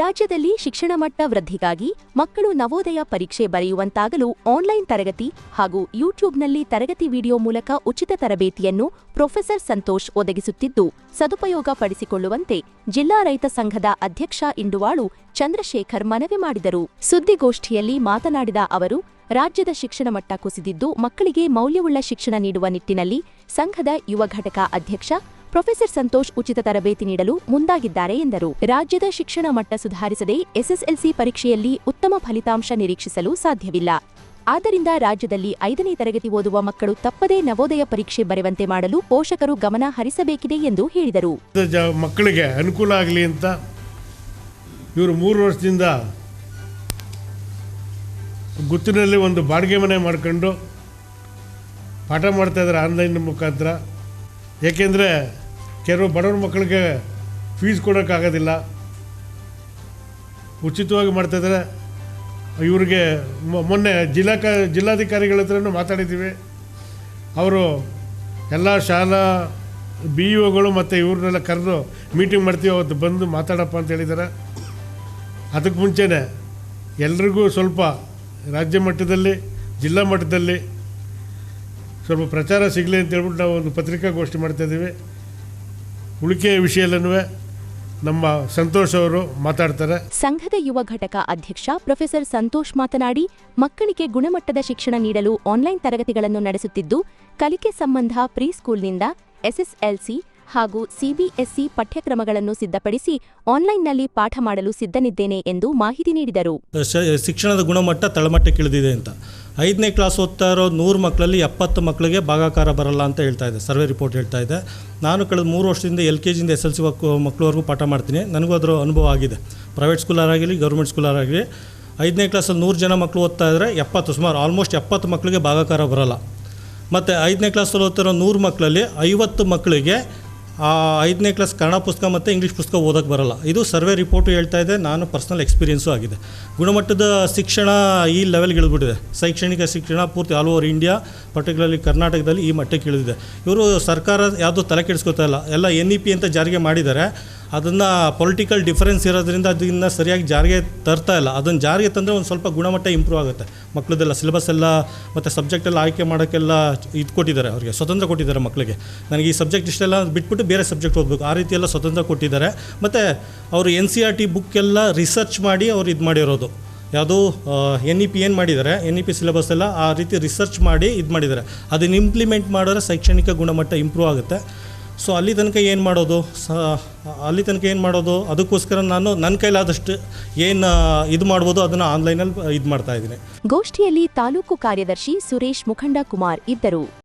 ರಾಜ್ಯದಲ್ಲಿ ಶಿಕ್ಷಣ ಮಟ್ಟ ವೃದ್ಧಿಗಾಗಿ ಮಕ್ಕಳು ನವೋದಯ ಪರೀಕ್ಷೆ ಬರೆಯುವಂತಾಗಲು ಆನ್ಲೈನ್ ತರಗತಿ ಹಾಗೂ ಯೂಟ್ಯೂಬ್ನಲ್ಲಿ ತರಗತಿ ವಿಡಿಯೋ ಮೂಲಕ ಉಚಿತ ತರಬೇತಿಯನ್ನು ಪ್ರೊಫೆಸರ್ ಸಂತೋಷ್ ಒದಗಿಸುತ್ತಿದ್ದು, ಸದುಪಯೋಗ ಪಡಿಸಿಕೊಳ್ಳುವಂತೆ ಜಿಲ್ಲಾ ರೈತ ಸಂಘದ ಅಧ್ಯಕ್ಷ ಇಂಡುವಾಳು ಚಂದ್ರಶೇಖರ್ ಮನವಿ ಮಾಡಿದರು. ಸುದ್ದಿಗೋಷ್ಠಿಯಲ್ಲಿ ಮಾತನಾಡಿದ ಅವರು, ರಾಜ್ಯದ ಶಿಕ್ಷಣ ಮಟ್ಟ ಕುಸಿದಿದ್ದು ಮಕ್ಕಳಿಗೆ ಮೌಲ್ಯವುಳ್ಳ ಶಿಕ್ಷಣ ನೀಡುವ ನಿಟ್ಟಿನಲ್ಲಿ ಸಂಘದ ಯುವ ಘಟಕ ಅಧ್ಯಕ್ಷ ಪ್ರೊಫೆಸರ್ ಸಂತೋಷ್ ಉಚಿತ ತರಬೇತಿ ನೀಡಲು ಮುಂದಾಗಿದ್ದಾರೆ ಎಂದರು. ರಾಜ್ಯದ ಶಿಕ್ಷಣ ಮಟ್ಟ ಸುಧಾರಿಸದೆ ಎಸ್ಎಸ್ಎಲ್ಸಿ ಪರೀಕ್ಷೆಯಲ್ಲಿ ಉತ್ತಮ ಫಲಿತಾಂಶ ನಿರೀಕ್ಷಿಸಲು ಸಾಧ್ಯವಿಲ್ಲ. ಆದ್ದರಿಂದ ರಾಜ್ಯದಲ್ಲಿ ಐದನೇ ತರಗತಿ ಓದುವ ಮಕ್ಕಳು ತಪ್ಪದೇ ನವೋದಯ ಪರೀಕ್ಷೆ ಬರೆಯುವಂತೆ ಮಾಡಲು ಪೋಷಕರು ಗಮನ ಹರಿಸಬೇಕಿದೆ ಎಂದು ಹೇಳಿದರು. ಮಕ್ಕಳಿಗೆ ಅನುಕೂಲ ಆಗಲಿ ಅಂತ ಇವರು ಮೂರು ವರ್ಷದಿಂದ ಗುತ್ತಿನಲ್ಲಿ ಒಂದು ಬಾಡಿಗೆ ಮನೆ ಮಾಡ್ಕೊಂಡು ಪಾಠ ಮಾಡ್ತಾಯಿದ್ದಾರೆ ಆನ್ಲೈನ್ ಮುಖಾಂತರ. ಏಕೆಂದರೆ ಕೆಲವು ಬಡವ್ರ ಮಕ್ಕಳಿಗೆ ಫೀಸ್ ಕೊಡೋಕ್ಕಾಗೋದಿಲ್ಲ. ಉಚಿತವಾಗಿ ಮಾಡ್ತಾಯಿದ್ದಾರೆ ಇವ್ರಿಗೆ ಮೊನ್ನೆ ಜಿಲ್ಲಾ ಕ, ಜಿಲ್ಲಾಧಿಕಾರಿಗಳ ಹತ್ರನೂ ಮಾತಾಡಿದ್ದೀವಿ. ಅವರು ಎಲ್ಲ ಶಾಲಾ ಬಿ ಇ ಒಗಳು ಮತ್ತು ಇವ್ರನ್ನೆಲ್ಲ ಕರೆದು ಮೀಟಿಂಗ್ ಮಾಡ್ತೀವಿ, ಅವತ್ತು ಬಂದು ಮಾತಾಡಪ್ಪ ಅಂತ ಹೇಳಿದ್ದಾರೆ. ಅದಕ್ಕೆ ಮುಂಚೆನೇ ಎಲ್ರಿಗೂ ಸ್ವಲ್ಪ ರಾಜ್ಯ ಮಟ್ಟದಲ್ಲಿ, ಜಿಲ್ಲಾ ಮಟ್ಟದಲ್ಲಿ ಸ್ವಲ್ಪ ಪ್ರಚಾರ ಸಿಗಲಿ ಅಂತ ಹೇಳ್ಬಿಟ್ಟು ನಾವು ಒಂದು ಪತ್ರಿಕಾಗೋಷ್ಠಿ ಮಾಡ್ತಾಯಿದ್ದೀವಿ ಉಳಿಕೆ ವಿಷಯದಲ್ಲೂ ನಮ್ಮ ಸಂತೋಷ್ ಅವರು ಮಾತಾಡ್ತಾರೆ. ಸಂಘದ ಯುವ ಘಟಕ ಅಧ್ಯಕ್ಷ ಪ್ರೊಫೆಸರ್ ಸಂತೋಷ್ ಮಾತನಾಡಿ, ಮಕ್ಕಳಿಗೆ ಗುಣಮಟ್ಟದ ಶಿಕ್ಷಣ ನೀಡಲು ಆನ್ಲೈನ್ ತರಗತಿಗಳನ್ನು ನಡೆಸುತ್ತಿದ್ದು, ಕಲಿಕೆ ಸಂಬಂಧ ಪ್ರೀ ಸ್ಕೂಲ್ನಿಂದ ಎಸ್ಎಸ್ಎಲ್ಸಿ ಹಾಗೂ ಸಿಬಿಎಸ್ಇ ಪಠ್ಯಕ್ರಮಗಳನ್ನು ಸಿದ್ಧಪಡಿಸಿ ಆನ್ಲೈನ್ನಲ್ಲಿ ಪಾಠ ಮಾಡಲು ಸಿದ್ಧನಿದ್ದೇನೆ ಎಂದು ಮಾಹಿತಿ ನೀಡಿದರು. ಶಿಕ್ಷಣದ ಗುಣಮಟ್ಟ ತಳಮಟ್ಟಕ್ಕೆ ಇಳಿದಿದೆ ಅಂತ. ಐದನೇ ಕ್ಲಾಸ್ ಓದ್ತಾ ಇರೋ ನೂರು ಮಕ್ಕಳಲ್ಲಿ ಎಪ್ಪತ್ತು ಮಕ್ಕಳಿಗೆ ಭಾಗಾಕಾರ ಬರಲ್ಲ ಅಂತ ಹೇಳ್ತಾ ಇದೆ, ಸರ್ವೆ ರಿಪೋರ್ಟ್ ಹೇಳ್ತಾ ಇದೆ. ನಾನು ಕಳೆದ ಮೂರು ವರ್ಷದಿಂದ ಎಲ್ ಕೆ ಜಿಯಿಂದ ಎಸ್ ಎಲ್ ಸಿ ಮಕ್ಕಳವರೆಗೂ ಪಾಠ ಮಾಡ್ತೀನಿ. ನನಗೂ ಅದರ ಅನುಭವ ಆಗಿದೆ. ಪ್ರೈವೇಟ್ ಸ್ಕೂಲರಾಗಲಿ ಗೌರ್ಮೆಂಟ್ ಸ್ಕೂಲರಾಗಲಿ ಐದನೇ ಕ್ಲಾಸಲ್ಲಿ ನೂರು ಜನ ಮಕ್ಕಳು ಓದ್ತಾ ಇದ್ದರೆ ಎಪ್ಪತ್ತು, ಸುಮಾರು ಆಲ್ಮೋಸ್ಟ್ ಎಪ್ಪತ್ತು ಮಕ್ಕಳಿಗೆ ಭಾಗಾಕಾರ ಬರಲ್ಲ. ಮತ್ತು ಐದನೇ ಕ್ಲಾಸಲ್ಲಿ ಓದ್ತಿರೋ ನೂರು ಮಕ್ಕಳಲ್ಲಿ ಐವತ್ತು ಮಕ್ಕಳಿಗೆ ಆ, ಐದನೇ ಕ್ಲಾಸ್ ಕನ್ನಡ ಪುಸ್ತಕ ಮತ್ತು ಇಂಗ್ಲೀಷ್ ಪುಸ್ತಕ ಓದೋಕ್ಕೆ ಬರಲ್ಲ. ಇದು ಸರ್ವೆ ರಿಪೋರ್ಟು ಹೇಳ್ತಾ ಇದೆ. ನಾನು ಪರ್ಸ್ನಲ್ ಎಕ್ಸ್ಪೀರಿಯೆನ್ಸು ಆಗಿದೆ. ಗುಣಮಟ್ಟದ ಶಿಕ್ಷಣ ಈ ಲೆವೆಲ್ಗೆ ಇಳಿದ್ಬಿಟ್ಟಿದೆ. ಶೈಕ್ಷಣಿಕ ಶಿಕ್ಷಣ ಪೂರ್ತಿ ಆಲ್ ಓವರ್ ಇಂಡಿಯಾ ಪರ್ಟಿಕ್ಯುಲರ್ಲಿ ಕರ್ನಾಟಕದಲ್ಲಿ ಈ ಮಟ್ಟಕ್ಕೆ ಇಳಿದಿದೆ. ಇವರು ಸರ್ಕಾರ ಯಾವುದೂ ತಲೆ ಕೆಡಿಸ್ಕೊತಾ ಇಲ್ಲ. ಎಲ್ಲ ಎನ್ ಇ ಪಿ ಅಂತ ಜಾರಿಗೆ ಮಾಡಿದ್ದಾರೆ. ಅದನ್ನು ಪೊಲಿಟಿಕಲ್ ಡಿಫರೆನ್ಸ್ ಇರೋದ್ರಿಂದ ಅದನ್ನು ಸರಿಯಾಗಿ ಜಾರಿಗೆ ತರ್ತಾ ಇಲ್ಲ. ಅದನ್ನು ಜಾರಿಗೆ ತಂದರೆ ಒಂದು ಸ್ವಲ್ಪ ಗುಣಮಟ್ಟ ಇಂಪ್ರೂವ್ ಆಗುತ್ತೆ. ಮಕ್ಕಳದೆಲ್ಲ ಸಿಲೆಬಸ್ ಎಲ್ಲ ಮತ್ತು ಸಬ್ಜೆಕ್ಟ್ ಎಲ್ಲ ಆಯ್ಕೆ ಮಾಡೋಕ್ಕೆಲ್ಲ ಇದು ಕೊಟ್ಟಿದ್ದಾರೆ ಅವರಿಗೆ, ಸ್ವತಂತ್ರ ಕೊಟ್ಟಿದ್ದಾರೆ ಮಕ್ಕಳಿಗೆ ನನಗೆ ಈ ಸಬ್ಜೆಕ್ಟ್ ಇಷ್ಟೆಲ್ಲ ಬಿಟ್ಬಿಟ್ಟು ಬೇರೆ ಸಬ್ಜೆಕ್ಟ್ ಓದಬೇಕು. ಆ ರೀತಿಯೆಲ್ಲ ಸ್ವತಂತ್ರ ಕೊಟ್ಟಿದ್ದಾರೆ. ಮತ್ತು ಅವರು N C R T book ಎಲ್ಲ ರಿಸರ್ಚ್ ಮಾಡಿ ಅವ್ರು ಇದು ಮಾಡಿರೋದು. ಯಾವುದು ಎನ್ ಇ ಪಿ ಏನು ಮಾಡಿದ್ದಾರೆ ಎನ್ ಇ ಪಿ ಸಿಲೆಬಸ್ ಎಲ್ಲ ಆ ರೀತಿ ರಿಸರ್ಚ್ ಮಾಡಿ ಇದು ಮಾಡಿದ್ದಾರೆ. ಅದನ್ನು ಇಂಪ್ಲಿಮೆಂಟ್ ಮಾಡಿದ್ರೆ ಶೈಕ್ಷಣಿಕ ಗುಣಮಟ್ಟ ಇಂಪ್ರೂವ್ ಆಗುತ್ತೆ. ಸೊ ಅಲ್ಲಿ ತನಕ ಏನು ಮಾಡೋದು? ಸ, ಅಲ್ಲಿ ತನಕ ಏನು ಮಾಡೋದು? ಅದಕ್ಕೋಸ್ಕರ ನಾನು ನನ್ನ ಕೈಲಾದಷ್ಟು ಏನು ಇದು ಮಾಡ್ಬೋದು ಅದನ್ನು ಆನ್ಲೈನಲ್ಲಿ ಇದು ಮಾಡ್ತಾ ಇದ್ದೀನಿ. ಗೋಷ್ಠಿಯಲ್ಲಿ ತಾಲೂಕು ಕಾರ್ಯದರ್ಶಿ ಸುರೇಶ್ ಮುಖಂಡ ಕುಮಾರ್ ಇದ್ದರು.